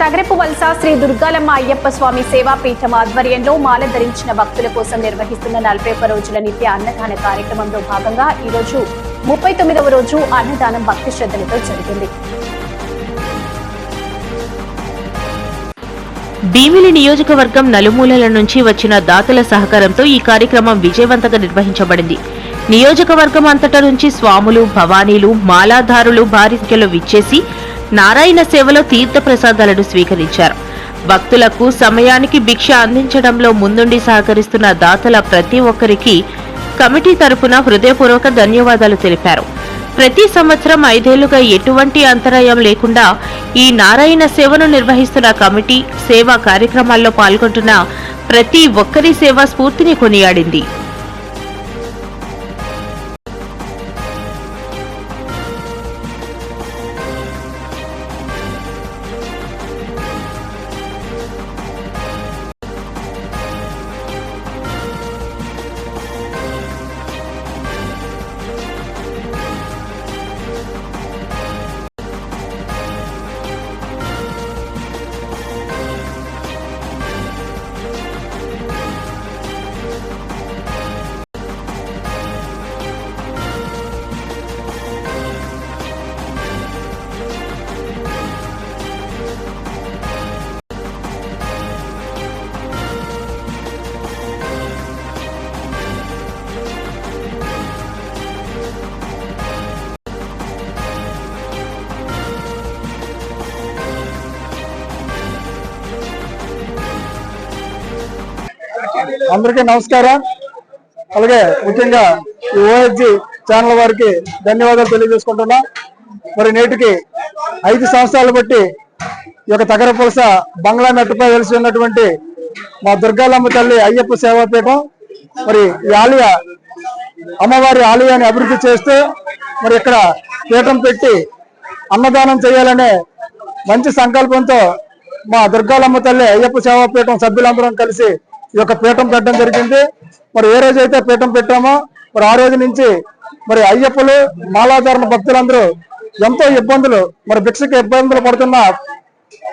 తగరపు వలస శ్రీ దుర్గాలమ్మ అయ్యప్ప స్వామి సేవాపీఠం ఆధ్వర్యంలో మాల ధరించిన భక్తుల కోసం నిర్వహిస్తున్న నలభై ఒక్క రోజుల నిత్య అన్నదాన కార్యక్రమంలో భాగంగా ఈ రోజు ముప్పై తొమ్మిదవ రోజు అన్నదానం భక్తి శ్రద్ధలతో జరిగింది. భీమిలి నియోజకవర్గం నలుమూలల నుంచి వచ్చిన దాతల సహకారంతో ఈ కార్యక్రమం విజయవంతంగా నిర్వహించబడింది. నియోజకవర్గం అంతటా నుంచి స్వాములు భవానీలు మాలాధారులు భారీ సంఖ్యలో విచ్చేసి నారాయణ సేవలో తీర్థ ప్రసాదాలను స్వీకరించారు. భక్తులకు సమయానికి భిక్ష అందించడంలో ముందుండి సహకరిస్తున్న దాతల ప్రతి ఒక్కరికి కమిటీ తరపున హృదయపూర్వక ధన్యవాదాలు తెలిపారు. ప్రతి సంవత్సరం ఐదేళ్ళుగా ఎటువంటి అంతరాయం లేకుండా ఈ నారాయణ సేవను నిర్వహిస్తున్న కమిటీ సేవా కార్యక్రమాల్లో పాల్గొంటున్న ప్రతి ఒక్కరి సేవా స్ఫూర్తిని కొనియాడింది. అందరికీ నమస్కారం. అలాగే ముఖ్యంగా ఈ ఓహెచ్జి ఛానల్ వారికి ధన్యవాదాలు తెలియజేసుకుంటున్నా. మరి నేటికి ఐదు సంవత్సరాలు బట్టి ఈ యొక్క తగర పులస బంగ్లా మెట్టుపై వెలిసి ఉన్నటువంటి మా దుర్గాలమ్మ తల్లి అయ్యప్ప సేవాపీఠం మరి ఈ ఆలయ అమ్మవారి ఆలయాన్ని అభివృద్ధి చేస్తూ మరి ఇక్కడ పీఠం పెట్టి అన్నదానం చేయాలనే మంచి సంకల్పంతో మా దుర్గాలమ్మ తల్లి అయ్యప్ప సేవాపీఠం సభ్యులందరం కలిసి ఈ యొక్క పీఠం పెట్టడం జరిగింది. మరి ఏ రోజైతే పీఠం పెట్టామో మరి ఆ రోజు నుంచి మరి అయ్యప్పలు మాలాధారణ భక్తులందరూ ఎంతో ఇబ్బందులు మరి భిక్షకు ఇబ్బందులు పడుతున్న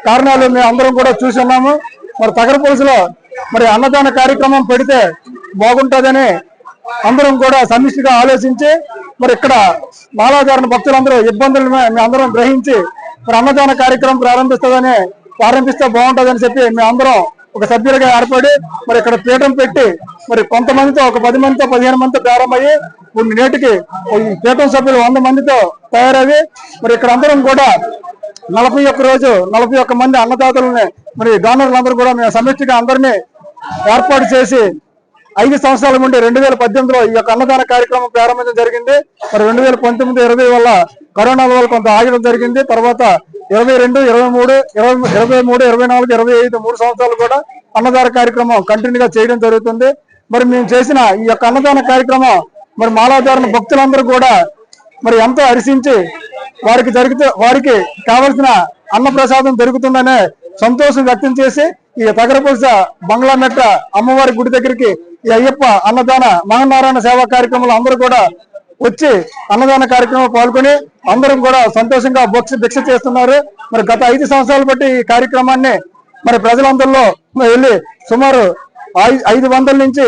కారణాలు మేము అందరం కూడా చూసి ఉన్నాము. మరి తగరపులుసులో మరి అన్నదాన కార్యక్రమం పెడితే బాగుంటుందని అందరం కూడా సమిష్టిగా ఆలోచించి మరి ఇక్కడ మాలాధారణ భక్తులందరూ ఇబ్బందులు మేము అందరం గ్రహించి మరి అన్నదాన కార్యక్రమం ప్రారంభిస్తుందని ప్రారంభిస్తే బాగుంటుందని చెప్పి మేము అందరం ఒక సభ్యులుగా ఏర్పడి మరి ఇక్కడ పీఠం పెట్టి మరి కొంతమందితో ఒక పది మందితో పదిహేను మందితో ప్రారంభమయ్యి కొన్ని నేటికి పీఠం సభ్యులు వంద మందితో తయారయ్యి మరి ఇక్కడ అందరం కూడా నలభై ఒక్క రోజు నలభై ఒక్క మంది అన్నదాతలని మరి డోనర్లందరూ కూడా మేము సమిష్టిగా అందరినీ ఏర్పాటు చేసి ఐదు సంవత్సరాల నుండి రెండు వేల పద్దెనిమిదిలో ఈ యొక్క అన్నదాన కార్యక్రమం ప్రారంభించడం జరిగింది. మరి రెండు వేల పంతొమ్మిది ఇరవై వల్ల కరోనా వల్ల కొంత ఆగడం జరిగింది. తర్వాత ఇరవై రెండు ఇరవై మూడు ఇరవై ఇరవై మూడు ఇరవై నాలుగు ఇరవై ఐదు మూడు సంవత్సరాలు కూడా అన్నదాన కార్యక్రమం కంటిన్యూగా చేయడం జరుగుతుంది. మరి మేము చేసిన ఈ యొక్క అన్నదాన కార్యక్రమం మరి మాలాధారణ భక్తులందరూ కూడా మరి ఎంతో హర్షించి వారికి జరిగితే వారికి కావలసిన అన్న ప్రసాదం దొరుకుతుందనే సంతోషం వ్యక్తం చేసి ఈ తగరపూస బంగ్లా మెట్ట అమ్మవారి గుడి దగ్గరికి ఈ అయ్యప్ప అన్నదాన మహానారాయణ సేవా కార్యక్రమంలో అందరూ కూడా వచ్చి అన్నదాన కార్యక్రమం పాల్గొని అందరం కూడా సంతోషంగా బొక్ష భిక్ష చేస్తున్నారు. మరి గత ఐదు సంవత్సరాలు బట్టి ఈ కార్యక్రమాన్ని మరి ప్రజలందరిలో వెళ్ళి సుమారు ఐ- ఐదు వందల నుంచి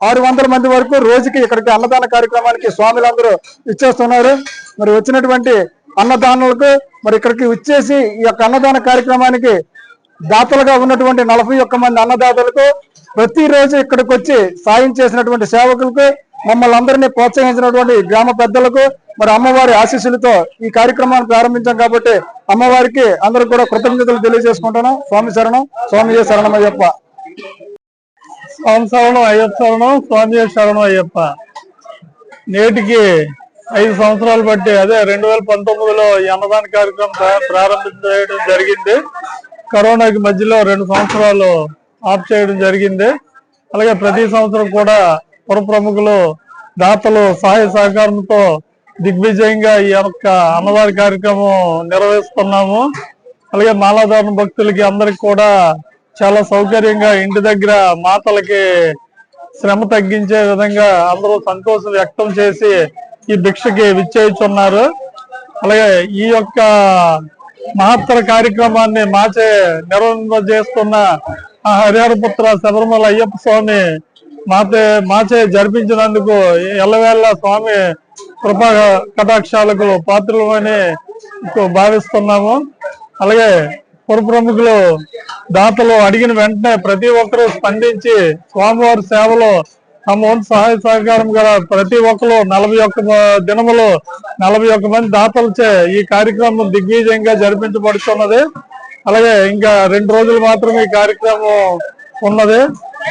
ఆరు వందల మంది వరకు రోజుకి ఇక్కడికి అన్నదాన కార్యక్రమానికి స్వాములందరూ ఇచ్చేస్తున్నారు. మరి వచ్చినటువంటి అన్నదానులకు మరి ఇక్కడికి వచ్చేసి ఈ యొక్క అన్నదాన కార్యక్రమానికి దాతలుగా ఉన్నటువంటి నలభై ఒక్క మంది అన్నదాతలకు ప్రతిరోజు ఇక్కడికి వచ్చి సాయం చేసినటువంటి సేవకులకు మమ్మల్ని అందరినీ ప్రోత్సహించినటువంటి గ్రామ పెద్దలకు మరి అమ్మవారి ఆశీస్సులతో ఈ కార్యక్రమాన్ని ప్రారంభించాం కాబట్టి అమ్మవారికి అందరూ కూడా కృతజ్ఞతలు తెలియజేసుకుంటున్నాం. స్వామి శరణం స్వామి శరణమయ్యప్ప. స్వామి శరణం అయ్యప్ప శరణం స్వామి శరణం అయ్యప్ప. నేటికి ఐదు సంవత్సరాలు బట్టి అదే రెండు వేల పంతొమ్మిదిలో ఈ అన్నదాన కార్యక్రమం ప్రారంభించడం జరిగింది. కరోనాకి మధ్యలో రెండు సంవత్సరాలు ఆఫ్ చేయడం జరిగింది. అలాగే ప్రతి సంవత్సరం కూడా పుర ప్రముఖులు దాతలు సహాయ సహకారంతో దిగ్విజయంగా ఈ యొక్క అన్నదాన కార్యక్రమం నిర్వహిస్తున్నాము. అలాగే మాలాధారణ భక్తులకి అందరికి కూడా చాలా సౌకర్యంగా ఇంటి దగ్గర మాతలకి శ్రమ తగ్గించే విధంగా అందరూ సంతోషం వ్యక్తం చేసి ఈ భిక్షకి విచ్చేయిచున్నారు. అలాగే ఈ యొక్క మహత్తర కార్యక్రమాన్ని మాచే నిర్వహింపజేస్తున్న ఆ హరిహరపుత్ర శబరిమల అయ్యప్ప స్వామి మాతే మాచే జరిపించినందుకు ఎల్లవేళ స్వామి కృపా కటాక్షాలకు పాత్రలమని భావిస్తున్నాము. అలాగే పుర ప్రముఖులు దాతలు అడిగిన వెంటనే ప్రతి ఒక్కరూ స్పందించి స్వామివారి సేవలో తమ వంతు సహాయ సహకారం గల ప్రతి ఒక్కరు నలభై ఒక్క దినములు నలభై ఒక్క మంది దాతలచే ఈ కార్యక్రమం దిగ్విజయంగా జరిపించబడుతున్నది. అలాగే ఇంకా రెండు రోజులు మాత్రమే ఈ కార్యక్రమం ఉన్నది.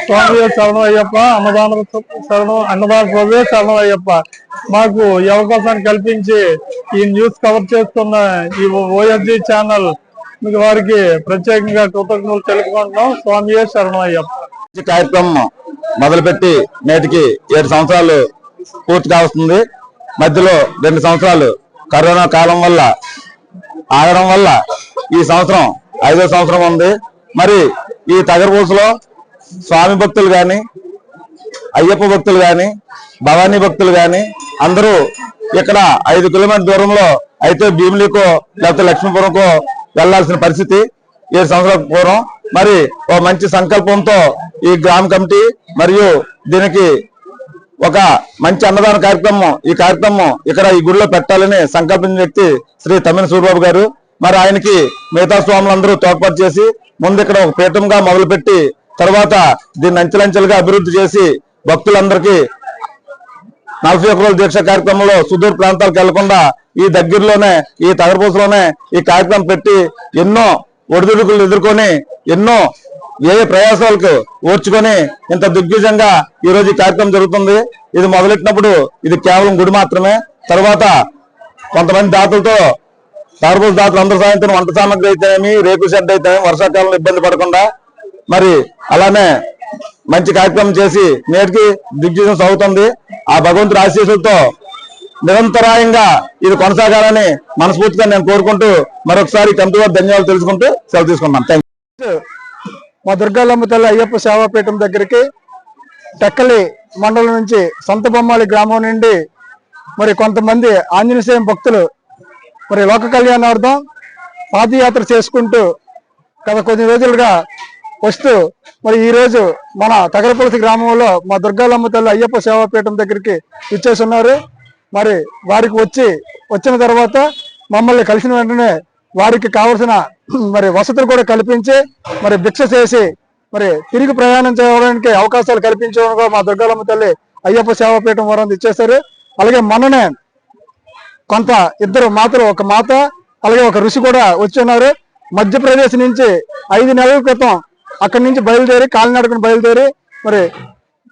స్వామి శరణం అయ్యప్ప అన్నదాన శరణం అన్నదాన ప్రభు శరణం అయ్యప్ప. మాకు ఈ అవకాశాన్ని కల్పించి ఈ న్యూస్ కవర్ చేస్తున్న ఈ ఓఎస్జి ఛానల్ మీకు వారికి ప్రత్యేకంగా కృతజ్ఞతలు తెలుపుకుంటున్నాం. స్వామి శరణం అయ్యప్ప. ఈ కార్యక్రమం మొదలుపెట్టి నేటికి ఏడు సంవత్సరాలు పూర్తి కావస్తుంది. మధ్యలో రెండు సంవత్సరాలు కరోనా కాలం వల్ల ఆగడం వల్ల ఈ సంవత్సరం ఐదో సంవత్సరం ఉంది. మరి ఈ తగరపూసలో స్వామి భక్తులు గాని అయ్యప్ప భక్తులు గాని భవానీ భక్తులు గాని అందరూ ఇక్కడ ఐదు కిలోమీటర్ దూరంలో అయితే భీమిలికో లేకపోతే లక్ష్మీపురంకో వెళ్ళాల్సిన పరిస్థితి ఏడు సంవత్సరాల పూర్వం. మరి ఓ మంచి సంకల్పంతో ఈ గ్రామ కమిటీ మరియు దీనికి ఒక మంచి అన్నదాన కార్యక్రమం ఈ కార్యక్రమం ఇక్కడ ఈ గుడిలో పెట్టాలని సంకల్పించిన వ్యక్తి శ్రీ తమిళ సూర్యబాబు గారు. మరి ఆయనకి మిగతా స్వాములందరూ తోడ్పాటు చేసి ముందు ఇక్కడ ఒక పీఠంగా మొదలుపెట్టి తర్వాత దీన్ని అంచెలంచెలుగా అభివృద్ధి చేసి భక్తులందరికీ నలభై ఒక్క రోజుల దీక్ష కార్యక్రమంలో సుదూర ప్రాంతాలకు వెళ్ళకుండా ఈ దగ్గరలోనే ఈ తగరపూసలోనే ఈ కార్యక్రమం పెట్టి ఎన్నో ఒడిదుడుకులు ఎదుర్కొని ఎన్నో ఏ ప్రయాసాలకు ఓర్చుకొని ఇంత దిగ్విజయంగా ఈ రోజు ఈ కార్యక్రమం జరుగుతుంది. ఇది మొదలెట్టినప్పుడు ఇది కేవలం గుడి మాత్రమే. తర్వాత కొంతమంది దాతలతో తారబోస్ దాతలు అందరూ సాయంత్రం వంట సామాగ్రి అయితేనేమి రేకు షెడ్ అయితేనేమి వర్షాకాలంలో ఇబ్బంది పడకుండా మరి అలానే మంచి కార్యక్రమం చేసి నేటికి దిగ్విజయం సాగుతుంది. ఆ భగవంతుడి ఆశీస్సులతో నిరంతరాయంగా ఇది కొనసాగాలని మనస్ఫూర్తిగా నేను కోరుకుంటూ మరొకసారి కమిటీ వారు ధన్యవాదాలు తెలుసుకుంటూ సెలవు తీసుకున్నాను థ్యాంక్ మా దుర్గాలమ్మ తల్లి అయ్యప్ప సేవాపీఠం దగ్గరికి టెక్కలి మండలం నుంచి సొంత బొమ్మాలి గ్రామం నుండి మరి కొంతమంది ఆంజనేయ భక్తులు మరి లోక కళ్యాణార్థం పాదయాత్ర చేసుకుంటూ గత కొన్ని రోజులుగా వస్తూ మరి ఈ రోజు మన తగరపులసి గ్రామంలో మా దుర్గాలమ్మ తల్లి అయ్యప్ప సేవాపీఠం దగ్గరికి ఇచ్చేసి ఉన్నారు. మరి వారికి వచ్చి వచ్చిన తర్వాత మమ్మల్ని కలిసిన వెంటనే వారికి కావలసిన మరి వసతులు కూడా కల్పించి మరి భిక్ష చేసి మరి తిరిగి ప్రయాణం చేయడానికి అవకాశాలు కల్పించడం కూడా మా దుర్గాలమ్మ తల్లి అయ్యప్ప సేవాపీఠం వారు ఇచ్చేస్తారు అలాగే మొన్ననే కొంత ఇద్దరు మాతలు ఒక మాత అలాగే ఒక ఋషి కూడా వచ్చి ఉన్నారు. మధ్యప్రదేశ్ నుంచి ఐదు నెలల క్రితం అక్కడి నుంచి బయలుదేరి కాలినడకను బయలుదేరి మరి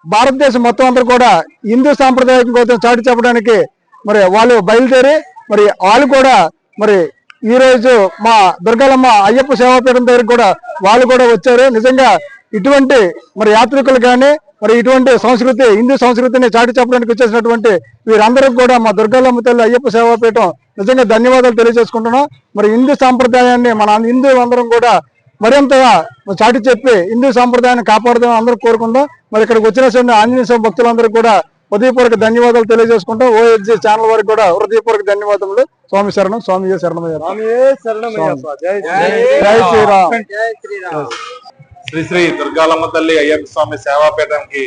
భారతదేశం మొత్తం అందరూ కూడా హిందూ సాంప్రదాయం కోసం చాటి చెప్పడానికి మరి వాళ్ళు బయలుదేరి మరి వాళ్ళు కూడా మరి ఈ రోజు మా దుర్గాలమ్మ అయ్యప్ప సేవాపీఠం దగ్గర కూడా వాళ్ళు కూడా వచ్చారు. నిజంగా ఇటువంటి మరి యాత్రికులు కానీ మరి ఇటువంటి సంస్కృతి హిందూ సంస్కృతిని చాటి చెప్పడానికి వచ్చేసినటువంటి వీరందరూ కూడా మా దుర్గాలమ్మ తల్లి అయ్యప్ప సేవాపీఠం నిజంగా ధన్యవాదాలు తెలియజేసుకుంటున్నాం. మరి హిందూ సాంప్రదాయాన్ని మన హిందూ అందరం కూడా మరింతగా చాటి చెప్పి హిందూ సాంప్రదాయాన్ని కాపాడుదాం అందరూ కోరుకుందాం. మరి ఇక్కడికి వచ్చిన ఆంజనేయ స్వామి భక్తులందరూ కూడా హృదయపూర్వక ధన్యవాదాలు తెలియజేసుకుంటాం ఓఎస్జీ ఛానల్ వారికి కూడా హృదయపూర్వక ధన్యవాదములు. స్వామి శరణం స్వామి శరణమయ్య జై శ్రీరామ్. శ్రీ శ్రీ దుర్గాలమ్మ తల్లి అయ్యప్ప స్వామి సేవాపీఠంకి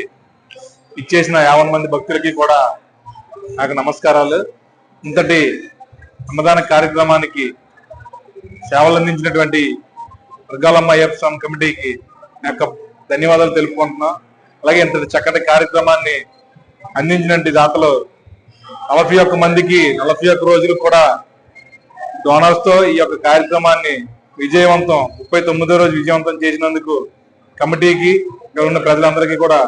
ఇచ్చేసిన యావన్ మంది భక్తులకి కూడా నాకు నమస్కారాలు. ఇంతటి అన్నదాన కార్యక్రమానికి సేవలు అందించినటువంటి దుర్గాలమ్మ అయ్యప్ప స్వామి కమిటీకి నా యొక్క ధన్యవాదాలు తెలుపుకుంటున్నాం. అలాగే ఇంతటి చక్కటి కార్యక్రమాన్ని అందించినటువంటి దాతలు నలభై ఒక్క మందికి నలభై ఒక్క రోజులు కూడా డోనర్స్తో ఈ యొక్క కార్యక్రమాన్ని విజయవంతం ముప్పై తొమ్మిదో రోజు విజయవంతం చేసినందుకు కమిటీకి ఇక్కడ ఉన్న ప్రజలందరికీ కూడా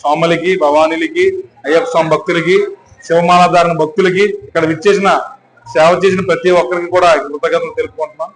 స్వాములకి భవానీలకి అయ్యప్ప స్వామి భక్తులకి శివమాలాధారణ భక్తులకి ఇక్కడ విచ్చేసిన సేవ చేసిన ప్రతి ఒక్కరికి కూడా కృతజ్ఞతలు తెలుపుకుంటున్నాం.